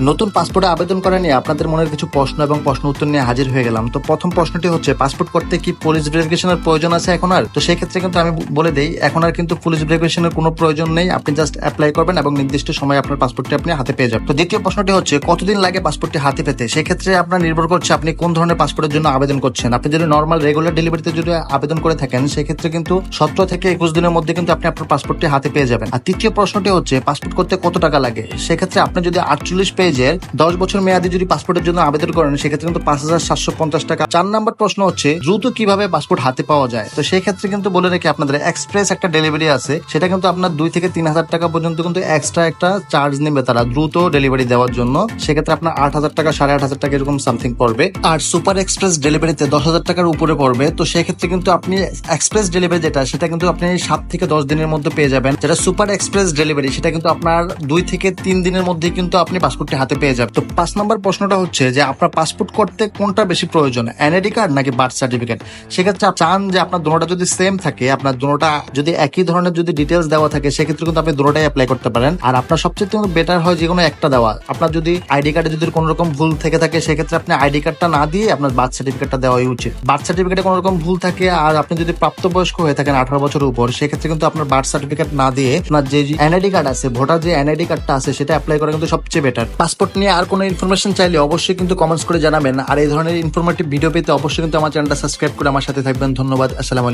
নতুন পাসপোর্টে আবেদন করা নিয়ে আপনাদের মনের কিছু প্রশ্ন এবং প্রশ্ন উত্তর নিয়ে হাজির হয়ে গেলাম। তো প্রথম প্রশ্নটি হচ্ছে, পাসপোর্ট করতে কি পুলিশ ভেরিফিকেশনের প্রয়োজন আছে এখন আর? তো সেই ক্ষেত্রে কিন্তু আমি বলে দেই, এখন আর কিন্তু পুলিশ ভেরিফিকেশনের কোনো প্রয়োজন নেই। আপনি জাস্ট অ্যাপ্লাই করবেন এবং নির্দিষ্ট সময় আপনার পাসপোর্টটি আপনি হাতে পেয়ে যাবেন। তো দ্বিতীয় প্রশ্নটি হচ্ছে, কতদিন লাগে পাসপোর্টটি হাতে পেতে? সেক্ষেত্রে আপনার নির্ভর করছে আপনি কোন ধরনের পাসপোর্টের জন্য আবেদন করছেন। আপনি যদি নর্মাল রেগুলার ডেলিভারিতে যদি আবেদন করে থাকেন, সেক্ষেত্রে কিন্তু সতেরো থেকে একুশ দিনের মধ্যে কিন্তু আপনি আপনার পাসপোর্টটি হাতে পেয়ে যাবেন। আর তৃতীয় প্রশ্নটি হচ্ছে, পাসপোর্ট করতে কত টাকা লাগে? সেক্ষেত্রে আপনি যদি আটচল্লিশ পেজের দশ বছর মেয়াদি যদি পাসপোর্টের জন্য আবেদন করেন, সেক্ষেত্রে কিন্তু পাঁচ হাজার সাতশো পঞ্চাশ টাকা। চার নাম্বার প্রশ্ন হচ্ছে, দ্রুত কীভাবে পাসপোর্ট হাতে পাওয়া যায়? তো সেই ক্ষেত্রে কিন্তু বলে রেখে আপনাদের এক্সপ্রেস একটা ডেলিভারি আছে। সেটা কিন্তু আপনার দুই থেকে তিন হাজার টাকা পর্যন্ত কিন্তু এক্সট্রা একটা চার্জ নেবে তারা দ্রুত ডেলিভারি দেওয়ার জন্য। সেক্ষেত্রে আপনার আট হাজার টাকা, সাড়ে আট হাজার টাকা এরকম সামথিং পড়বে। আর সুপার এক্সপ্রেস ডেলিভারিতে দশ হাজার টাকার উপরে পড়বে। তো সেক্ষেত্রে কিন্তু আপনি এক্সপ্রেস ডেলিভারি যেটা, সেটা কিন্তু আপনি সাত থেকে দশ দিনের মধ্যে পেয়ে যাবেন। যেটা সুপার এক্সপ্রেস ডেলিভারি সেটা কিন্তু আপনার দুই থেকে তিন দিনের মধ্যে কিন্তু আপনি পাসপোর্টটি হাতে পেয়ে যাবেন তো পাঁচ নম্বর প্রশ্নটা হচ্ছে যে আপনার পাসপোর্ট করতে কোনটা বেশি প্রয়োজন? এনআইডি কার্ড নাকি বার্থ সার্টিফিকেট সেক্ষেত্রে চান যে আপনার দুটোটা যদি সেম থাকে, আপনার দুটোটা যদি একই ধরনের যদি ডিটেলস দেওয়া থাকে, সেক্ষেত্রে কিন্তু আপনি দুটোটাই অ্যাপ্লাই করতে পারেন। আর আপনার সবচেয়ে কিন্তু বেটার হয় যে কোনো একটা দেওয়া। আপনার যদি আইডি কার্ডে যদি কোনো রকম ভুল থেকে থাকে, সেক্ষেত্রে আপনি আইডি কার্ডটা না দিয়ে আপনার বার্থ সার্টিফিকেটটা দেওয়াই উচিত। বার্থ সার্টিফিকেটে কোনো রকম ভুল থাকে আর আপনি যদি প্রাপ্তবয়স্ক হয়ে থাকেন আঠারো বছরের উপর, সেক্ষেত্রে কিন্তু আপনার বার্থ সার্টিফিকেট না দিয়ে আপনার যে এনআইডি কার্ড আছে, ভোটার যে এনআইডি কার্ডটা আছে, সেটা অ্যাপ্লাই করা কিন্তু সবচেয়ে বেটার পাসপোর্ট নিয়ে আর কোনো ইনফরমেশন চাইলে অবশ্যই কিন্তু কমেন্টস করে জানাবেন। আর এই ধরনের ইনফরমেটিভ ভিডিও পেতে অবশ্যই কিন্তু আমার চ্যানেলটা সাবস্ক্রাইব করে আমার সাথে থাকবেন। ধন্যবাদ, আসসালামু